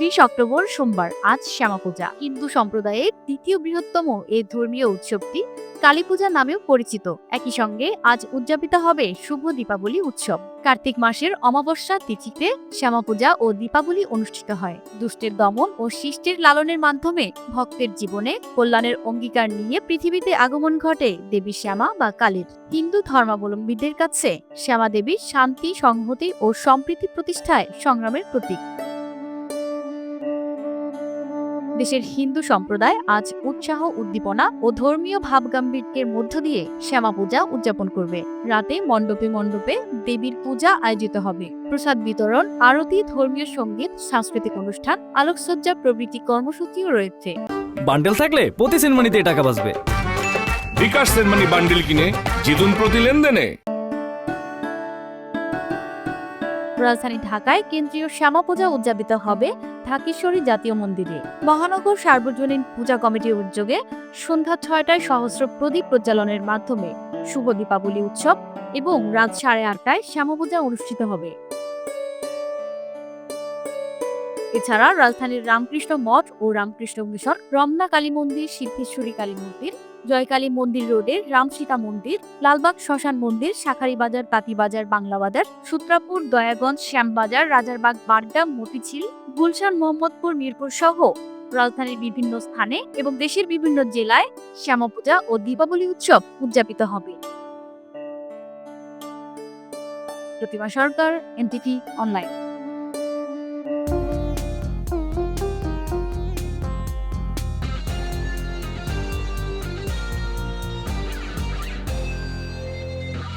বিশ অক্টোবর সোমবার, আজ শ্যামা পূজা। হিন্দু সম্প্রদায়ের দ্বিতীয় বৃহত্তম এই ধর্মীয় উৎসবটি কালী পূজা নামেও পরিচিত। একই সঙ্গে আজ উদযাপিত হবে শুভ দীপাবলি উৎসব। কার্তিক মাসের অমাবস্যা তিথিতে শ্যামা পূজা ও দীপাবলি অনুষ্ঠিত হয়। দুষ্টের দমন ও শিষ্টের লালনের মাধ্যমে ভক্তের জীবনে কল্যাণের অঙ্গীকার নিয়ে পৃথিবীতে আগমন ঘটে দেবী শ্যামা বা কালীর। হিন্দু ধর্মাবলম্বীদের কাছে শ্যামা দেবী শান্তি, সংহতি ও সম্প্রীতি প্রতিষ্ঠায় সংগ্রামের প্রতীক। দেশের হিন্দু সম্প্রদায় আজ উৎসাহ উদ্দীপনা ও ধর্মীয় ভাবগাম্ভীর্যের মধ্য দিয়ে শ্যামা পূজা উদযাপন করবে। রাতে মণ্ডপে মণ্ডপে দেবীর পূজা আয়োজিত হবে। প্রসাদ বিতরণ আরতি ধর্মীয় সংগীত সাংস্কৃতিক অনুষ্ঠান আলোকসজ্জা প্রভৃতি কর্মসূচিও রয়েছে। বান্ডেল থাকলে প্রতি সিনেমানিতে টাকা বাঁচবে। বিকাশ সেনমানি বান্ডিল কিনে জিতুন প্রতি লেনদেনে। রাজধানী ঢাকায় কেন্দ্রীয় শ্যামা পূজা উদযাপিত হবে ঢাকেশ্বরী জাতীয় মন্দিরে। মহানগর সার্বজনীন পূজা কমিটির উদ্যোগে সন্ধ্যা ছয়টায় সহস্র প্রদীপ প্রজ্বালনের মাধ্যমে শুভ দীপাবলি উৎসব এবং রাত সাড়ে আটটায় শ্যামা পূজা অনুষ্ঠিত হবে। এছাড়া রাজধানীর রামকৃষ্ণ মঠ ও রামকৃষ্ণ মিশন, রমনা কালী মন্দির, সিদ্ধেশ্বরী কালী মন্দির জয়কালী মন্দির রোডের রামসীতা মন্দির, লালবাগ শ্মশান মন্দির, শাখারীবাজার, তাঁতিবাজার বাংলা বাজার সূত্রাপুর, দয়াগঞ্জ, শ্যামবাজার, রাজারবাগ, বাড্ডা, মতিঝিল, গুলশান, মোহাম্মদপুর, মিরপুর সহ রাজধানীর বিভিন্ন স্থানে এবং দেশের বিভিন্ন জেলায় শ্যামা পূজা ও দীপাবলি উৎসব উদযাপিত হবে। Pratima Sarkar, NTV, online.